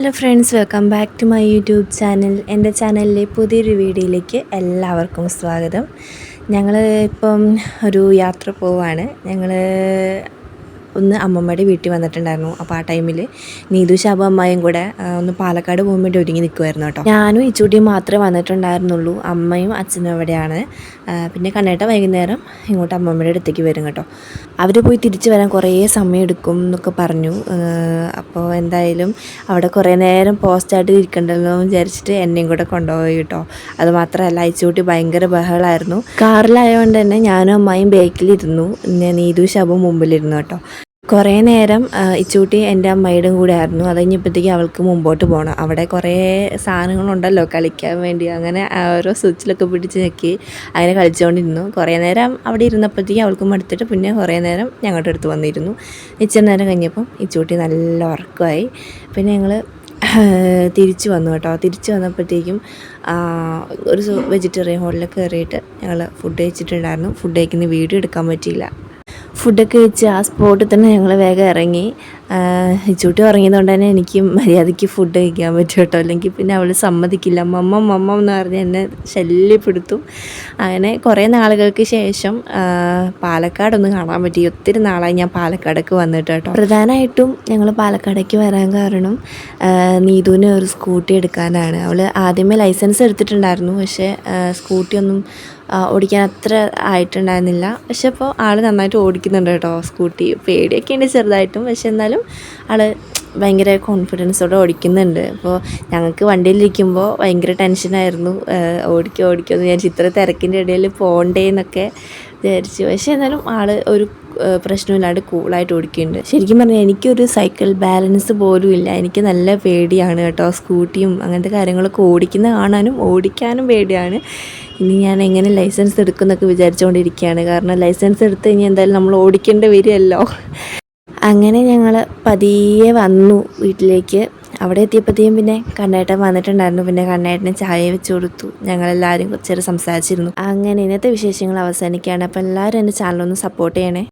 Hello friends welcome back to my YouTube channel എന്റെ ചാനലിലെ പുതിയൊരു വീഡിയോയിലേക്ക് എല്ലാവർക്കും സ്വാഗതം. ഞങ്ങൾ ഇപ്പം ഒരു യാത്ര പോവാണ്. ഞങ്ങൾ ഒന്ന് അമ്മമ്മയുടെ വീട്ടിൽ വന്നിട്ടുണ്ടായിരുന്നു. അപ്പോൾ ആ ടൈമിൽ നീതു ശാബു അമ്മായും കൂടെ ഒന്ന് പാലക്കാട് പോകാൻ വേണ്ടി ഒരുങ്ങി നിൽക്കുമായിരുന്നു കേട്ടോ. ഞാനും ഇച്ചൂട്ടിയും മാത്രമേ വന്നിട്ടുണ്ടായിരുന്നുള്ളൂ. അമ്മയും അച്ഛനും അവിടെയാണ്. പിന്നെ കണ്ണേട്ട വൈകുന്നേരം ഇങ്ങോട്ട് അമ്മമ്മയുടെ അടുത്തേക്ക് വരും കേട്ടോ. അവർ പോയി തിരിച്ചു വരാൻ കുറേ സമയം എടുക്കും എന്നൊക്കെ പറഞ്ഞു. അപ്പോൾ എന്തായാലും അവിടെ കുറേ നേരം പോസ്റ്റായിട്ട് ഇരിക്കണ്ടല്ലോ എന്ന് വിചാരിച്ചിട്ട് എന്നെയും കൂടെ കൊണ്ടുപോയി കേട്ടോ. അത് മാത്രമല്ല അയച്ചുകൂട്ടി ഭയങ്കര ബഹളമായിരുന്നു കാറിലായതുകൊണ്ട് തന്നെ ഞാനും അമ്മായും ബേക്കിലിരുന്നു നീതു ശബും മുമ്പിലിരുന്നു കേട്ടോ. കുറേ നേരം ഇച്ചൂട്ടി എന്റെ അമ്മയുടെ കൂടെ ആയിരുന്നു. അത് കഴിഞ്ഞപ്പോഴത്തേക്ക് അവൾക്ക് മുമ്പോട്ട് പോകണം അവിടെ കുറേ സാധനങ്ങളുണ്ടല്ലോ കളിക്കാൻ വേണ്ടി. അങ്ങനെ ഓരോ സ്വിച്ചിലൊക്കെ പിടിച്ച് ഞെക്കി അങ്ങനെ കളിച്ചുകൊണ്ടിരുന്നു. കുറേ നേരം അവിടെ ഇരുന്നപ്പോഴത്തേക്ക് അവൾക്കും മടുത്തിട്ട് പിന്നെ കുറേ നേരം ഞങ്ങളുടെ അടുത്ത് വന്നിരുന്നു. ഇച്ചിരി നേരം കഴിഞ്ഞപ്പം ഇച്ചൂട്ടി നല്ല ഉറക്കമായി. പിന്നെ ഞങ്ങൾ തിരിച്ചു വന്നു കേട്ടോ. തിരിച്ചു വന്നപ്പോഴത്തേക്കും ഒരു വെജിറ്റേറിയൻ ഹോട്ടലിൽ കയറിയിട്ട് ഞങ്ങൾ ഫുഡ് കഴിച്ചിട്ടുണ്ടായിരുന്നു. ഫുഡ് കഴിക്കുന്ന വീഡിയോ എടുക്കാൻ പറ്റിയില്ല. ഫുഡൊക്കെ കഴിച്ച് ആ സ്പോട്ടിൽ തന്നെ ഞങ്ങൾ വേഗം ഇറങ്ങി. ചൂട്ടി ഉറങ്ങിയതുകൊണ്ട് തന്നെ എനിക്ക് മര്യാദയ്ക്ക് ഫുഡ് കഴിക്കാൻ പറ്റും കേട്ടോ. അല്ലെങ്കിൽ പിന്നെ അവൾ സമ്മതിക്കില്ല. മമ്മ മമ്മ എന്ന് പറഞ്ഞ് എന്നെ ശല്യപ്പെടുത്തും. അങ്ങനെ കുറേ നാളുകൾക്ക് ശേഷം പാലക്കാടൊന്ന് കാണാൻ പറ്റി. ഒത്തിരി നാളായി ഞാൻ പാലക്കാടൊക്കെ വന്നിട്ട് കേട്ടോ. പ്രധാനമായിട്ടും ഞങ്ങൾ പാലക്കാടേക്ക് വരാൻ കാരണം നീതുവിന് ഒരു സ്കൂട്ടി എടുക്കാനാണ്. അവൾ ആദ്യമേ ലൈസൻസ് എടുത്തിട്ടുണ്ടായിരുന്നു. പക്ഷേ സ്കൂട്ടി സ്കൂട്ടിയൊന്നും ഓടിക്കാൻ അത്ര ആയിട്ടുണ്ടായിരുന്നില്ല. പക്ഷെ അപ്പോൾ ആൾ നന്നായിട്ട് ഓടിക്കുന്നുണ്ട് കേട്ടോ സ്കൂട്ടി. പേടിയൊക്കെ ഉണ്ട് ചെറുതായിട്ടും. പക്ഷെ എന്നാലും ആൾ ഭയങ്കര കോൺഫിഡൻസോടെ ഓടിക്കുന്നുണ്ട്. അപ്പോൾ ഞങ്ങൾക്ക് വണ്ടിയിലിരിക്കുമ്പോൾ ഭയങ്കര ടെൻഷനായിരുന്നു ഓടിക്കോ ഓടിക്കോ എന്ന് വിചാരിച്ചു ഇത്ര തിരക്കിന്റെ ഇടയിൽ പോകണ്ടേന്നൊക്കെ വിചാരിച്ചു. പക്ഷേ എന്നാലും ആൾ ഒരു പ്രശ്നമില്ലാണ്ട് കൂളായിട്ട് ഓടിക്കുന്നുണ്ട്. ശരിക്കും പറഞ്ഞാൽ എനിക്കൊരു സൈക്കിൾ ബാലൻസ് പോലും ഇല്ല. എനിക്ക് നല്ല പേടിയാണ് കേട്ടോ. സ്കൂട്ടിയും അങ്ങനത്തെ കാര്യങ്ങളൊക്കെ ഓടിക്കുന്ന കാണാനും ഓടിക്കാനും പേടിയാണ്. ഇനി ഞാൻ എങ്ങനെ ലൈസൻസ് എടുക്കുന്നൊക്കെ വിചാരിച്ചുകൊണ്ടിരിക്കുകയാണ് കാരണം ലൈസൻസ് എടുത്ത് കഴിഞ്ഞാൽ എന്തായാലും നമ്മൾ ഓടിക്കേണ്ടി വരുമല്ലോ. അങ്ങനെ ഞങ്ങൾ പതിയെ വന്നു വീട്ടിലേക്ക്. അവിടെ എത്തിയപ്പോഴത്തേക്കും പിന്നെ കണ്ണേട്ടൻ വന്നിട്ടുണ്ടായിരുന്നു. പിന്നെ കണ്ണേട്ടന് ചായ വെച്ച് കൊടുത്തു. ഞങ്ങളെല്ലാവരും കുറച്ചേരം സംസാരിച്ചിരുന്നു. അങ്ങനെ ഇന്നത്തെ വിശേഷങ്ങൾ അവസാനിക്കുകയാണ്. അപ്പോൾ എല്ലാവരും എന്റെ ചാനലൊന്ന് സപ്പോർട്ട് ചെയ്യണേ.